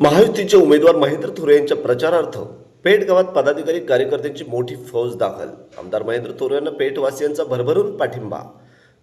महायुतीचे उमेदवार महेंद्र थोरे यांच्या प्रचारार्थ पेठ गावात पदाधिकारी कार्यकर्त्यांची मोठी फौज दाखल. आमदार महेंद्र थोरे यांना पेठवासियांचा भरभरून पाठिंबा.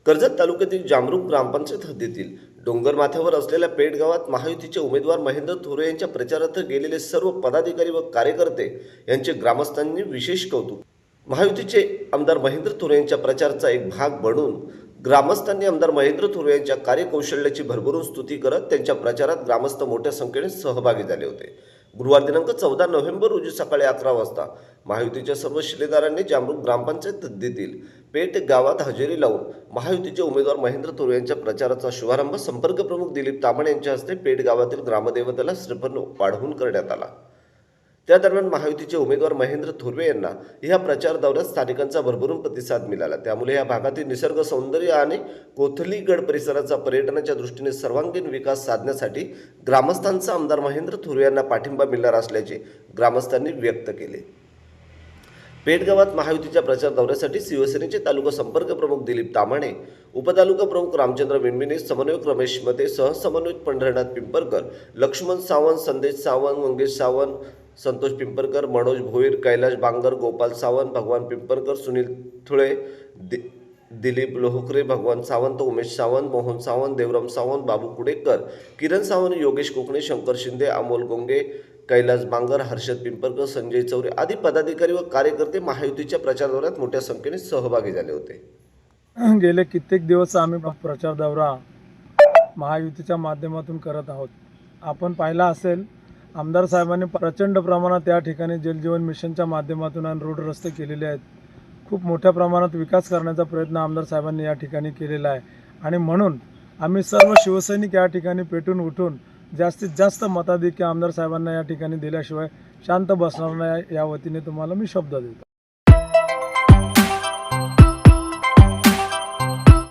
कर्जत तालुक्यातील जामरूप ग्रामपंचायत हद्दीतील डोंगर माथ्यावर असलेल्या पेठ गावात महायुतीचे उमेदवार महेंद्र थोरे यांच्या प्रचारार्थ गेलेले सर्व पदाधिकारी व कार्यकर्ते यांचे ग्रामस्थांनी विशेष कौतुक. महायुतीचे आमदार महेंद्र थोरे यांच्या प्रचाराचा एक भाग बनून ग्रामस्थांनी आमदार महेंद्र थोरे यांच्या कार्यकौशल्याची भरभरून स्तुती करत त्यांच्या प्रचारात ग्रामस्थ मोठ्या संख्येने सहभागी झाले होते. गुरुवार दिनांक चौदा नोव्हेंबर रोजी सकाळी अकरा वाजता महायुतीच्या सर्व शिलेदारांनी जामरूक ग्रामपंचायत हद्दीतील पेठ गावात हजेरी लावून महायुतीचे उमेदवार महेंद्र थोरे यांच्या प्रचाराचा शुभारंभ संपर्क प्रमुख दिलीप तामण यांच्या हस्ते पेठ गावातील ग्रामदेवतेला श्रीफळ वाढवून करण्यात आला. त्या दरम्यान महायुतीचे उमेदवार महेंद्र थोरवे यांना या प्रचार दौऱ्यात स्थानिकांचा भरभरून प्रतिसाद मिळाला. त्यामुळे या भागातील निसर्ग सौंदर्य आणि कोथलीगड परिसराचा पर्यटनाच्या दृष्टीने सर्वांगीण विकास साधण्यासाठी ग्रामस्थांचा आमदार महेंद्र थोरवे यांना पाठिंबा मिळणार असल्याचे ग्रामस्थांनी व्यक्त केले. पेठगावात महायुतीच्या प्रचार दौऱ्यासाठी शिवसेनेचे तालुका संपर्क प्रमुख दिलीप तामाणे उपतालुका प्रमुख रामचंद्र विंबिने समन्वयक रमेश मते सहसमन्वयक पंढरनाथ पिंपरकर लक्ष्मण सावंत संदेश सावंत मंगेश सावंत संतोष पिंपरकर मनोज भोईर कैलाश बांगर गोपाल सावंत भगवान पिंपरकर सुनील थुळे दि दिलीप लोहकरे भगवान सावंत उमेश सावंत मोहन सावंत देवराम सावंत बाबू कुडेकर किरण सावंत योगेश कोकणे शंकर शिंदे अमोल गोंगे कैलास बांगर हर्षद पिंपरकर संजय चौरे आदी पदाधिकारी व कार्यकर्ते महायुतीच्या प्रचार दौऱ्यात मोठ्या संख्येने सहभागी झाले होते. गेले कित्येक दिवस आम्ही प्रचार दौरा महायुतीच्या माध्यमातून करत आहोत. आपण पाहिला असेल आमदार साहेबांनी प्रचंड प्रमाणात या ठिकाणी जलजीवन मिशनच्या माध्यमातून आणि रोड रस्ते केलेले आहेत. खूप मोठ्या प्रमाणात विकास करण्याचा प्रयत्न आमदार साहेबांनी या ठिकाणी केलेला आहे. आणि म्हणून आम्ही सर्व शिवसैनिक या ठिकाणी पेटून उठून जास्तीत जास्त मताधिक्य आमदार साहेबांना या ठिकाणी दिल्याशिवाय शांत बसणार नाही या वतीने तुम्हाला मी शब्द देतो.